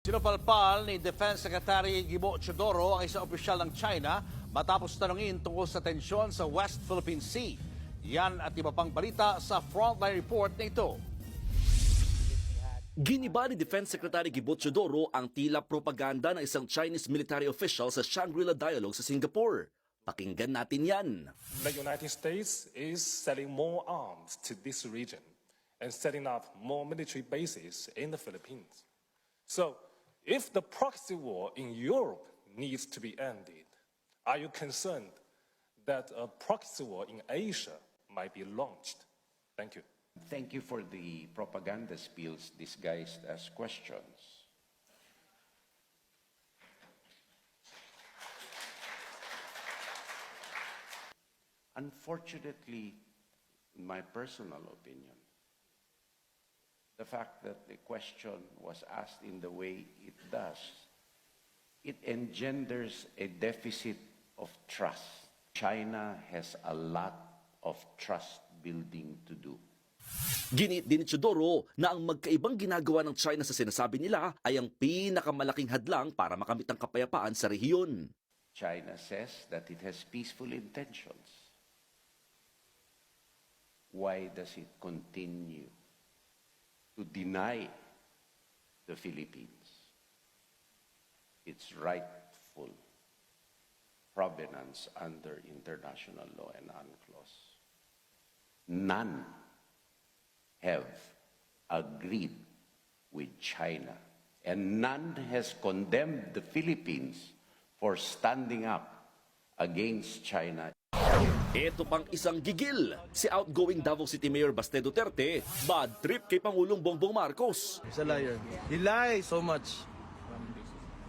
Sinupalpal ni Defense Secretary Gibo Chodoro ang isang opisyal ng China matapos tanungin tungkol sa tensyon sa West Philippine Sea. Yan at iba pang balita sa Frontline Report na ito. Giniba ni Defense Secretary Gibo Chodoro ang tila propaganda ng isang Chinese military official sa Shangri-La Dialogue sa Singapore. Pakinggan natin yan. the United States is selling more arms to this region and setting up more military bases in the Philippines. So, if the proxy war in Europe needs to be ended, are you concerned that a proxy war in Asia might be launched? Thank you. Thank you for the propaganda spills disguised as questions. Unfortunately, in my personal opinion, the fact that the question was asked in the way it does, it engenders a deficit of trust. China has a lot of trust building to do. Ginit din ni Chodoro na ang magkaibang ginagawa ng China sa sinasabi nila ay ang pinakamalaking hadlang para makamit ang kapayapaan sa rehiyon. China says that it has peaceful intentions. Why does it continue to deny the Philippines its rightful provenance under international law and UNCLOS? None have agreed with China, and none has condemned the Philippines for standing up against China. Ito pang isang gigil, si outgoing Davao City Mayor Baste Duterte, bad trip kay Pangulong Bongbong Marcos. He's a liar. He lies so much.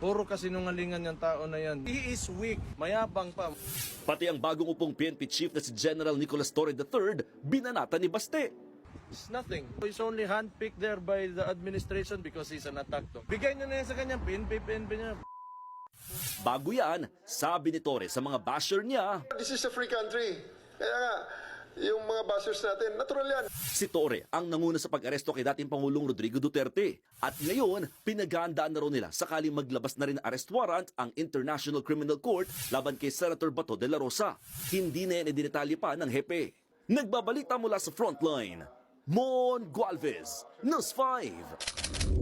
Puro kasinungalingan yung tao na yan. He is weak. Mayabang pa. Pati ang bagong upong PNP chief na si General Nicolas Torre III, binanata ni Baste. It's nothing. He's only handpicked there by the administration because he's an attack dog. Bigay na na yan sa kanya. PNP, PNP niya. Bago yan, sabi ni Torre sa mga basher niya, This is a free country. Kaya nga, yung mga bashers natin, natural yan. si Torre ang nanguna sa pag-aresto kay dating Pangulong Rodrigo Duterte. At ngayon, pinaghandaan na raw nila sakaling maglabas na rin arrest warrant ang International Criminal Court laban kay Senator Bato de la Rosa. Hindi na yan idinetalye pa ng hepe. Nagbabalita mula sa frontline, Mon Gualvez, News 5.